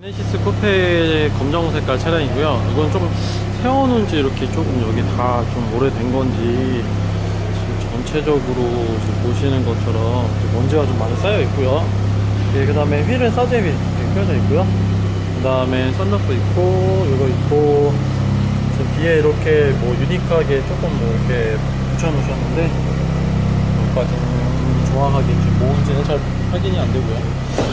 제네시스 쿠페 검정 색깔 차량이고요. 이건 좀 세워놓은 지 이렇게 조금 여기 다 좀 오래된 건지 지금 전체적으로 지금 보시는 것처럼 먼지가 좀 많이 쌓여 있고요. 예, 그 다음에 휠은 사제 휠 이렇게 껴져 있고요. 그 다음에 썬루프 있고, 이거 있고, 뒤에 이렇게 뭐 유니크하게 조금 뭐 이렇게 붙여놓으셨는데, 여기까지는 정확하게 지금 잘 확인이 안 되고요.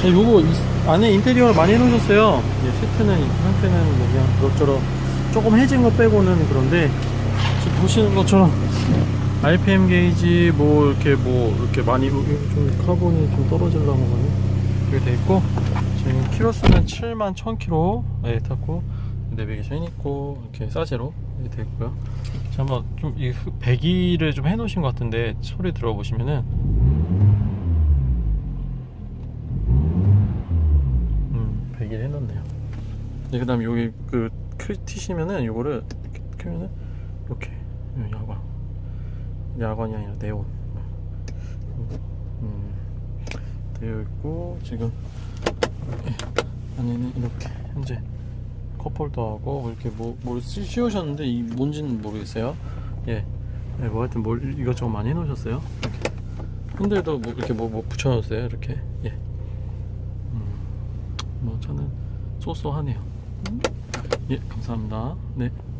네, 요거 이- 안에 인테리어를 많이 해놓으셨어요. 예, 시트는 상태는 뭐 그냥 그럭저럭 조금 해진 거 빼고는 그런데 지금 보시는 것처럼 RPM 게이지 뭐 이렇게 뭐 이렇게 많이 좀 카본이 좀 떨어지려고 많이 이렇게 돼 있고 지금 키로수는 7만 1000km 예, 탔고 내비게이션 있고 이렇게 사제로 이렇게 돼 있고요. 자, 한번 좀이 배기를 좀 해놓으신 것 같은데 소리 들어보시면은 음 배기를 해놓네요. 네, 그 다음 여기 그 크리티시면은 요거를 켜면은 이렇게 음, 야광 야광이 아니라 네온 음, 되어 있고 지금 예, 안에는 이렇게 현재 컵홀더하고 이렇게 뭐, 뭘 쓰- 씌우셨는데 이 뭔지는 모르겠어요. 예, 예, 뭐 하여튼 뭘 이것저것 많이 해놓으셨어요. 이렇게. 핸들도 뭐 이렇게 뭐, 뭐 붙여놨어요. 이렇게 예. 음, 뭐 저는 쏘쏘하네요. 예, 감사합니다. 네.